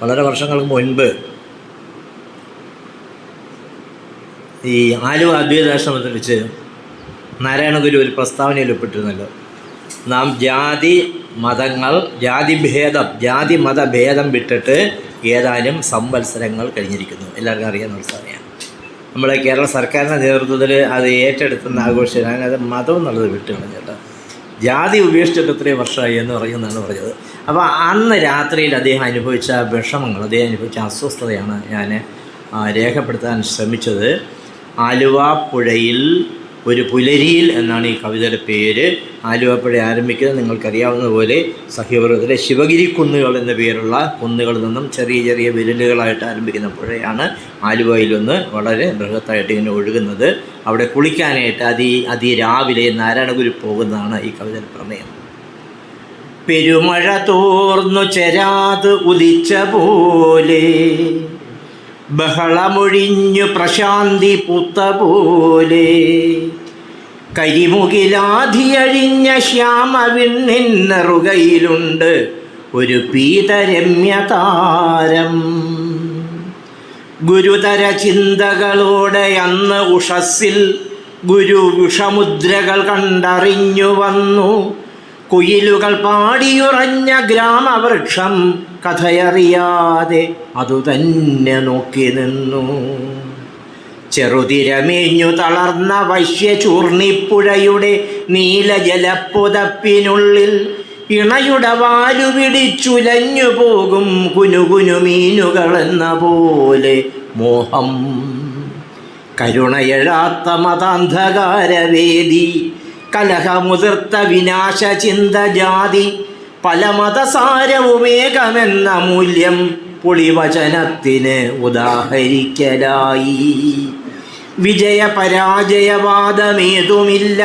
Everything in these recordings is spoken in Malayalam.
വളരെ വർഷങ്ങൾക്ക് മുൻപ് ഈ ആലുവ അദ്വൈതാശ്രമത്തിൽ വെച്ച് നാരായണ ഗുരു ഒരു പ്രസ്താവനയിൽ ഒപ്പിട്ടിരുന്നല്ലോ നാം ജാതി മതങ്ങൾ ജാതിഭേദം ജാതി മതഭേദം വിട്ടിട്ട് ഏതാനും സംവത്സരങ്ങൾ കഴിഞ്ഞിരിക്കുന്നു. എല്ലാവർക്കും അറിയാവുന്ന ഒരു സമയമാണ് നമ്മുടെ കേരള സർക്കാരിന്റെ നേതൃത്വത്തിൽ അത് ഏറ്റെടുത്തുന്ന ആഘോഷം അതിനകത്ത് മതം എന്നുള്ളത് വിട്ട് കളഞ്ഞിട്ട് ജാതി ഉപേക്ഷിച്ചിട്ട് ഇത്രയും വർഷമായി എന്ന് പറയുന്നതാണ് പറഞ്ഞത്. അപ്പോൾ അന്ന് രാത്രിയിൽ അദ്ദേഹം അനുഭവിച്ച വിഷമങ്ങൾ അദ്ദേഹം അനുഭവിച്ച അസ്വസ്ഥതയാണ് ഞാൻ രേഖപ്പെടുത്താൻ ശ്രമിച്ചത്. ആലുവ പുഴയിൽ ഒരു പുലരിയിൽ എന്നാണ് ഈ കവിതയുടെ പേര്. ആലുവപ്പുഴ ആരംഭിക്കുന്നത് നിങ്ങൾക്കറിയാവുന്നതുപോലെ സഹ്യപർവതത്തിലെ ശിവഗിരി കുന്നുകൾ എന്ന പേരുള്ള കുന്നുകളിൽ നിന്നും ചെറിയ ചെറിയ വിരലുകളായിട്ട് ആരംഭിക്കുന്ന പുഴയാണ് ആലുവയിലൊന്ന് വളരെ ബൃഹത്തായിട്ട് ഇങ്ങനെ ഒഴുകുന്നത്. അവിടെ കുളിക്കാനായിട്ട് അതി അതിരാവിലെ നാരായണഗുരു പോകുന്നതാണ് ഈ കവിതയുടെ പ്രമേയം. പെരുമഴ തോർന്നു ചെരാത് ഉദിച്ച പോലെ ബഹളമൊഴിഞ്ഞു പ്രശാന്തി പൂത്ത പോലെ കരിമുകിലാധിയഴിഞ്ഞ ശ്യാമവിണ്ണിന്നറുകയിലുണ്ട് ഒരു പീതരമ്യതാരം. ഗുരുതര ചിന്തകളോടെ അന്ന് ഉഷസ്സിൽ ഗുരു വിഷമുദ്രകൾ കണ്ടറിഞ്ഞു വന്നു. കുയിലുകൾ പാടിയുറഞ്ഞ ഗ്രാമവൃക്ഷം കഥയറിയാതെ അതുതന്നെ നോക്കി നിന്നു. ചെറുതിരമേഞ്ഞു തളർന്ന വശ്യചൂർണിപ്പുഴയുടെ നീലജലപ്പുതപ്പിനുള്ളിൽ ഇണയുടെ വാലു പിടിച്ചുലഞ്ഞു പോകും കുനുകുനു മീനുകളെന്ന പോലെ മോഹം. കരുണയഴാത്ത മതാന്ധകാരവേദി കലഹമുതിർത്ത വിനാശചിന്ത ജാതി പല മതസാരവുമേകമെന്ന മൂല്യം പുളിവചനത്തിന് ഉദാഹരിക്കലായി. വിജയ പരാജയവാദമേതുമില്ല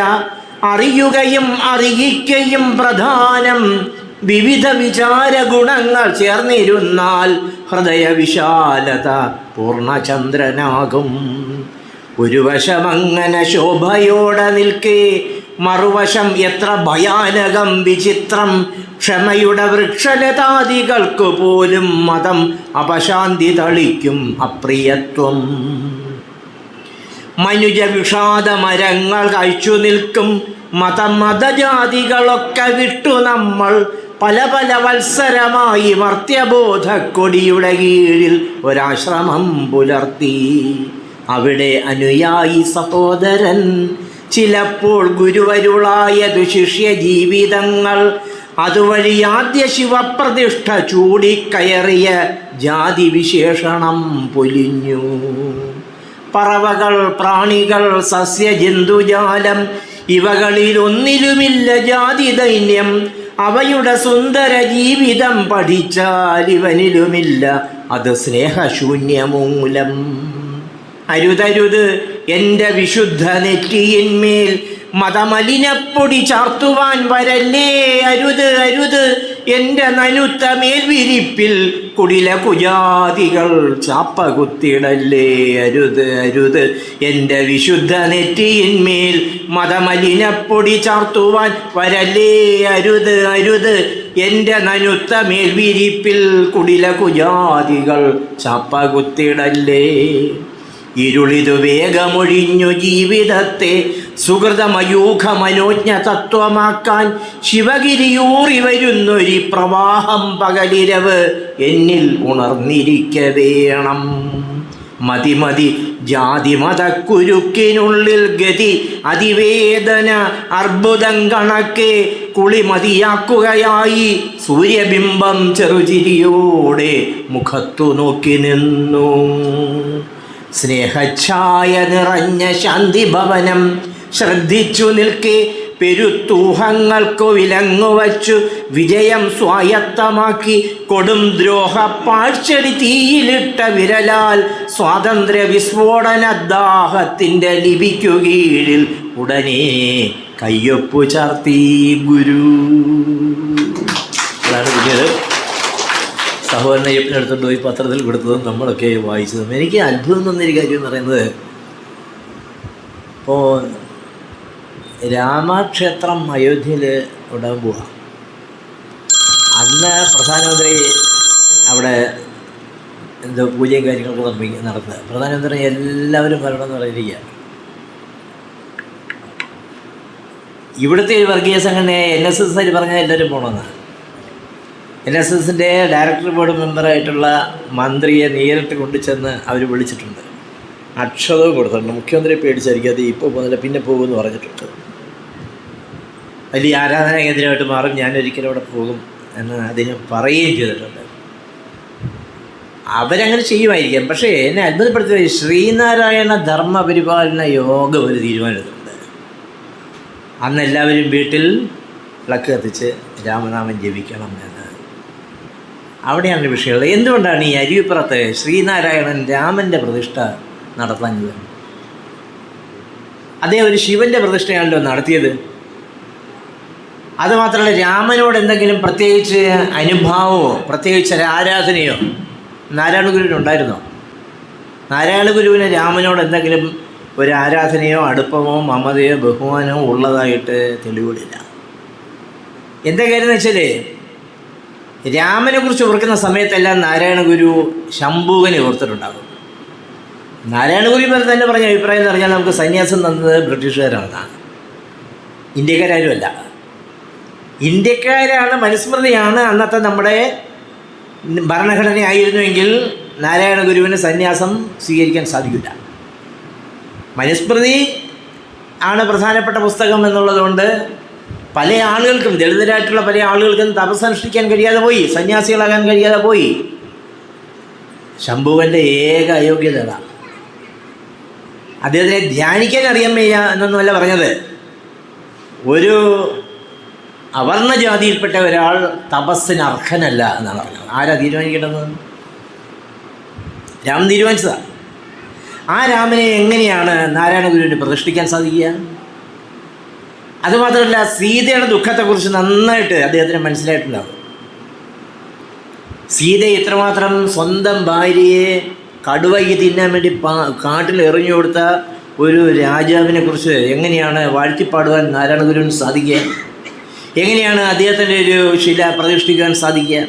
അറിയുകയും അറിയിക്കയും പ്രധാനം. വിവിധ വിചാര ഗുണങ്ങൾ ചേർന്നിരുന്നാൽ ഹൃദയവിശാലത പൂർണചന്ദ്രനാകും ഒരു വശമങ്ങനെ ശോഭയോടെ നിൽക്കേ മറുവശം എത്ര ഭയാനകം വിചിത്രം. ക്ഷമയുടെ വൃക്ഷലതാദികൾക്കു പോലും മതം അപശാന്തി തളിക്കും അപ്രിയത്വം. മനുജ വിഷാദ മരങ്ങൾ കഴിച്ചു നിൽക്കും. മതമതജാതികളൊക്കെ വിട്ടു നമ്മൾ. പല പല വത്സരമായി മർത്യബോധക്കൊടിയുടെ കീഴിൽ ഒരാശ്രമം പുലർത്തി. അവിടെ അനുയായി സഹോദരൻ ചിലപ്പോൾ ഗുരുവരുളായതു ശിഷ്യ ജീവിതങ്ങൾ അതുവഴി ആദ്യ ശിവപ്രതിഷ്ഠ ചൂടിക്കയറിയ ജാതി വിശേഷണം പൊലിഞ്ഞു. പറവകൾ പ്രാണികൾ സസ്യജന്തുജാലം ഇവകളിൽ ഒന്നിലുമില്ല ജാതി ദൈന്യം. അവയുടെ സുന്ദര ജീവിതം പഠിച്ചാൽ ഇവനിലുമില്ല അത് സ്നേഹശൂന്യമൂലം. അരുതരുത് എന്റെ വിശുദ്ധ നെറ്റിയിന്മേൽ മതമലിനപ്പൊടി ചാർത്തുവാൻ വരല്ലേ? അരുത് അരുത്. എന്റെ നനുത്ത മേൽവിരിപ്പിൽ കുടില കുജാതികൾ ചാപ്പ കുത്തിടല്ലേ അരുത് അരുത്. എന്റെ വിശുദ്ധ നെറ്റിയിന്മേൽ മതമലിനപ്പൊടി ചാർത്തുവാൻ വരല്ലേ? അരുത് അരുത്. എന്റെ നനുത്ത മേൽവിരിപ്പിൽ കുടില കുജാതികൾ ചാപ്പ കുത്തിടല്ലേ ഇരുളിതു വേഗമൊഴിഞ്ഞു ജീവിതത്തെ സുഹൃതമയൂഖ മനോജ്ഞ തത്വമാക്കാൻ ശിവഗിരിയൂറി വരുന്നൊരു പ്രവാഹം പകലിരവ് എന്നിൽ ഉണർന്നിരിക്ക വേണം. മതിമതി ജാതിമതക്കുരുക്കിനുള്ളിൽ ജാതി ഗതി അതിവേദന അർബുദം കണക്കെ കുളിമതിയാക്കുകയായി സൂര്യബിംബം ചെറുചിരിയോടെ മുഖത്തു നോക്കി നിന്നു. സ്നേഹഛായ നിറഞ്ഞ ശാന്തി ഭവനം ശ്രദ്ധിച്ചു നിൽക്കെ പെരുത്തൂഹങ്ങൾക്കു വിലങ്ങുവച്ചു വിജയം സ്വായത്തമാക്കി കൊടും ദ്രോഹ പാഴ്ചടി തീയിലിട്ട വിരലാൽ സ്വാതന്ത്ര്യ വിസ്ഫോടന ദാഹത്തിന്റെ ലിപിക്കു കീഴിൽ ഉടനെ കയ്യൊപ്പു ചാർത്തി ഗുരു. അതാണ് അയ്യപ്പനെ എടുത്തുകൊണ്ട് പോയി പത്രത്തിൽ കൊടുത്തതും നമ്മളൊക്കെ വായിച്ചതും. എനിക്ക് അത്ഭുതം തോന്നിയൊരു കാര്യം എന്ന് പറയുന്നത് ഇപ്പോൾ രാമക്ഷേത്രം അയോധ്യയിൽ ഉണ്ടാകുമ്പോൾ അന്ന് പ്രധാനമന്ത്രി അവിടെ എന്തോ പൂജയും കാര്യങ്ങളൊക്കെ നിർമ്മിക്കുക നടത്തുക പ്രധാനമന്ത്രി എല്ലാവരും വരണമെന്ന് പറഞ്ഞിരിക്കുക ഇവിടുത്തെ ഒരു വർഗീയ സംഘടനയെ എൻ എസ് എസ് ആയിട്ട് പറഞ്ഞാൽ എല്ലാവരും പോകണമെന്നാണ് എൻ എസ് എസിന്റെ ഡയറക്ടർ ബോർഡ് മെമ്പറായിട്ടുള്ള മന്ത്രിയെ നേരിട്ട് കൊണ്ടുചെന്ന് അവർ വിളിച്ചിട്ടുണ്ട്. അക്ഷതവും കൊടുത്തിട്ടുണ്ട്. മുഖ്യമന്ത്രിയെ പേടിച്ചായിരിക്കും അത് ഇപ്പോൾ പോകുന്നില്ല പിന്നെ പോകുമെന്ന് പറഞ്ഞിട്ടുണ്ട്. വലിയ ആരാധനാ കേന്ദ്രമായിട്ട് മാറും. ഞാനൊരിക്കലും അവിടെ പോകും എന്ന് അദ്ദേഹം പറയുകയും ചെയ്തിട്ടുണ്ട്. അവരങ്ങനെ ചെയ്യുമായിരിക്കാം. പക്ഷേ എന്നെ അത്ഭുതപ്പെടുത്തിയ ശ്രീനാരായണ ധർമ്മ പരിപാലന യോഗം ഒരു തീരുമാനമെടുത്തിട്ടുണ്ട്. അന്ന് എല്ലാവരും വീട്ടിൽ വിളക്ക് കത്തിച്ച് രാമനാമൻ ജപിക്കണം എന്ന്. അവിടെയാണ് വിഷയമുള്ളത്. എന്തുകൊണ്ടാണ് ഈ അരുവിപ്പുറത്ത് ശ്രീനാരായണൻ രാമന്റെ പ്രതിഷ്ഠ നടത്താഞ്ഞത്? അദ്ദേഹം ഒരു ശിവന്റെ പ്രതിഷ്ഠയാണല്ലോ നടത്തിയത്. അതുമാത്രമല്ല രാമനോട് എന്തെങ്കിലും പ്രത്യേകിച്ച് അനുഭാവമോ പ്രത്യേകിച്ച് ആരാധനയോ നാരായണ ഗുരുവിനുണ്ടായിരുന്നോ നാരായണ ഗുരുവിന് രാമനോട് എന്തെങ്കിലും ഒരു ആരാധനയോ അടുപ്പമോ മമതയോ ബഹുമാനമോ ഉള്ളതായിട്ട് തെളിവുകളില്ല എന്താ കാര്യം എന്ന് വെച്ചാൽ രാമനെ കുറിച്ച് ഓർക്കുന്ന സമയത്തെല്ലാം നാരായണ ഗുരു ശംഭുവിനെ ഓർത്തിട്ടുണ്ടാകും നാരായണ ഗുരു തന്നെ പറഞ്ഞ അഭിപ്രായം എന്ന് പറഞ്ഞാൽ നമുക്ക് സന്യാസം തന്നത് ബ്രിട്ടീഷുകാരാണെന്നാണ് ഇന്ത്യക്കാരും ഇന്ത്യക്കാരാണ് മനുസ്മൃതിയാണ് അന്നത്തെ നമ്മുടെ ഭരണഘടനയായിരുന്നുവെങ്കിൽ നാരായണ ഗുരുവിന് സന്യാസം സ്വീകരിക്കാൻ സാധിക്കില്ല. മനുസ്മൃതി ആണ് പ്രധാനപ്പെട്ട പുസ്തകം എന്നുള്ളതുകൊണ്ട് പല ആളുകൾക്കും ദളിതരായിട്ടുള്ള പല ആളുകൾക്കും തപസ്സനുഷ്ഠിക്കാൻ കഴിയാതെ പോയി സന്യാസികളാകാൻ കഴിയാതെ പോയി. ശംഭുവന്റെ ഏക അയോഗ്യത അതാണ് അദ്ദേഹത്തിനെ ധ്യാനിക്കാൻ അറിയാൻ വയ്യ എന്നൊന്നുമല്ല പറഞ്ഞത്. ഒരു അവർണ ജാതിയിൽപ്പെട്ട ഒരാൾ തപസ്സിന് അർഹനല്ല എന്നാണ് പറഞ്ഞത്. ആരാ തീരുമാനിക്കേണ്ടത്? രാമൻ തീരുമാനിച്ചതാണ് ആ രാമനെ എങ്ങനെയാണ് നാരായണ ഗുരുവിന് പ്രതിഷ്ഠിക്കാൻ സാധിക്കുക? അതുമാത്രമല്ല സീതയുടെ ദുഃഖത്തെക്കുറിച്ച് നന്നായിട്ട് അദ്ദേഹത്തിന് മനസ്സിലായിട്ടുണ്ടാവും. സീത ഇത്രമാത്രം സ്വന്തം ഭാര്യയെ കടുവയ്ക്ക് തിന്നാൻ വേണ്ടി കാട്ടിൽ എറിഞ്ഞു കൊടുത്ത ഒരു രാജാവിനെ കുറിച്ച് എങ്ങനെയാണ് വാഴ്ത്തിപ്പാടുവാൻ നാരായണ ഗുരുവിന് സാധിക്കുക? എങ്ങനെയാണ് അദ്ദേഹത്തിന്റെ ഒരു ശില പ്രതിഷ്ഠിക്കാൻ സാധിക്കുക?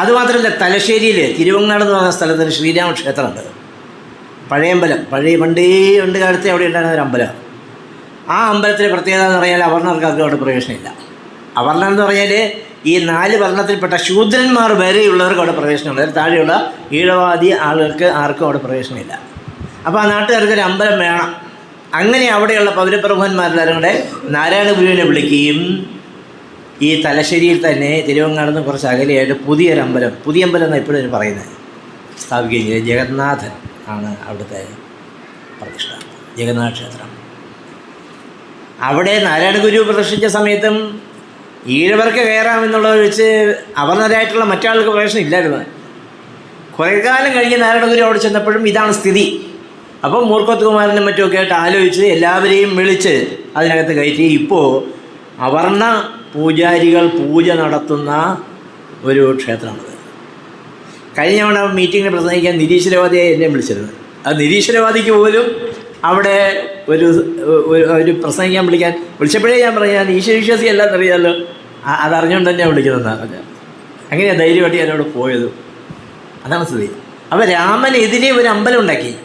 അതുമാത്രമല്ല തലശ്ശേരിയിൽ തിരുവങ്ങാട് എന്ന് പറഞ്ഞ സ്ഥലത്ത് ശ്രീരാമ ക്ഷേത്രമുണ്ട് പഴയമ്പലം പഴയ പണ്ടേ ഉണ്ട് കാലത്തെ അവിടെ ഉണ്ടായിരുന്ന ഒരു അമ്പലം ആ അമ്പലത്തിലെ പ്രത്യേകത എന്ന് പറഞ്ഞാൽ അവർണർക്ക് അതിനോട് പ്രവേശനമില്ല. അവർണം എന്ന് പറഞ്ഞാൽ ഈ നാല് വർണത്തിൽപ്പെട്ട ശൂദ്രന്മാർ വരെയുള്ളവർക്ക് അവിടെ പ്രവേശനമുണ്ട് അതിൽ താഴെയുള്ള ഈഴവാദി ആളുകൾക്ക് ആർക്കും അവിടെ പ്രവേശനമില്ല. അപ്പോൾ ആ നാട്ടുകാർക്ക് ഒരു അമ്പലം വേണം. അങ്ങനെ അവിടെയുള്ള പൗരപ്രഭുവന്മാരെല്ലാവരും കൂടെ നാരായണ ഗുരുവിനെ വിളിക്കുകയും ഈ തലശ്ശേരിയിൽ തന്നെ തിരുവങ്ങാടുന്ന് കുറച്ച് അകലെയായിട്ട് പുതിയൊരു അമ്പലം പുതിയ അമ്പലം എന്നാണ് ഇപ്പോഴും പറയുന്നത്. സ്ഥാപിക്കുകയും ചെയ്തത് ജഗന്നാഥൻ ആണ് അവിടുത്തെ പ്രതിഷ്ഠ. ജഗന്നാഥ ക്ഷേത്രം. അവിടെ നാരായണ ഗുരു പ്രദർശിച്ച സമയത്തും ഈഴവർക്ക് കയറാമെന്നുള്ളത് വെച്ച് അവർണരായിട്ടുള്ള മറ്റാൾക്ക് പ്രവേശനം ഇല്ലായിരുന്നു. കുറേ കാലം കഴിഞ്ഞ് നാരായണ ഗുരു അവിടെ ചെന്നപ്പോഴും ഇതാണ് സ്ഥിതി. അപ്പം മൂർക്കത്ത് കുമാരനും മറ്റുമൊക്കെ ആയിട്ട് ആലോചിച്ച് എല്ലാവരെയും വിളിച്ച് അതിനകത്ത് കയറ്റി. ഇപ്പോൾ അവർണ പൂജാരികൾ പൂജ നടത്തുന്ന ഒരു ക്ഷേത്രമാണത് കഴിഞ്ഞ തവണ മീറ്റിങ്ങിന് പ്രസംഗിക്കാൻ നിരീശ്വരവാദിയെ എന്നെ വിളിച്ചിരുന്നത് ആ നിരീശ്വരവാദിക്ക് പോലും അവിടെ ഒരു ഒരു- പ്രസംഗിക്കാൻ വിളിക്കാൻ വിളിച്ചപ്പോഴേ ഞാൻ പറയാൻ ഞാൻ ഈശ്വരവിശ്വാസി അല്ലാന്ന് അറിയാമല്ലോ അതറിഞ്ഞുകൊണ്ട് തന്നെ വിളിക്കുന്നതെന്നാണ് അങ്ങനെയാണ് ധൈര്യമായിട്ട് ഞാനവിടെ പോയത്. അതാണ് സ്ഥിതി. അപ്പോൾ രാമനെതിരെ ഒരു അമ്പലം ഉണ്ടാക്കി.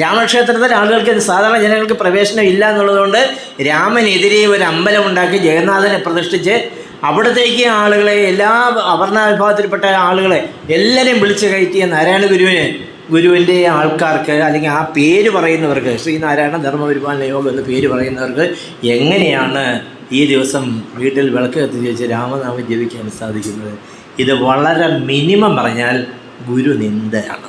രാമക്ഷേത്രത്തിൽ ആളുകൾക്ക് സാധാരണ ജനങ്ങൾക്ക് പ്രവേശനം ഇല്ല എന്നുള്ളതുകൊണ്ട് രാമനെതിരെ ഒരു അമ്പലം ഉണ്ടാക്കി ജഗന്നാഥനെ പ്രതിഷ്ഠിച്ച് അവിടത്തേക്ക് ആളുകളെ എല്ലാ അവർണ വിഭാഗത്തിൽപ്പെട്ട ആളുകളെ എല്ലാവരെയും വിളിച്ച് കയറ്റിയ നാരായണ ഗുരുവിന് ഗുരുവിന്റെ ആൾക്കാർക്ക് അല്ലെങ്കിൽ ആ പേര് പറയുന്നവർക്ക് ശ്രീനാരായണ ധർമ്മപരിപാലന യോഗം എന്ന പേര് പറയുന്നവർക്ക് എങ്ങനെയാണ് ഈ ദിവസം വീട്ടിൽ വിളക്ക് കത്തിച്ച് വെച്ച് രാമനാമം ജപിക്കാൻ സാധിക്കുന്നത്? ഇത് വളരെ മിനിമം പറഞ്ഞാൽ ഗുരു നിന്ദയാണ്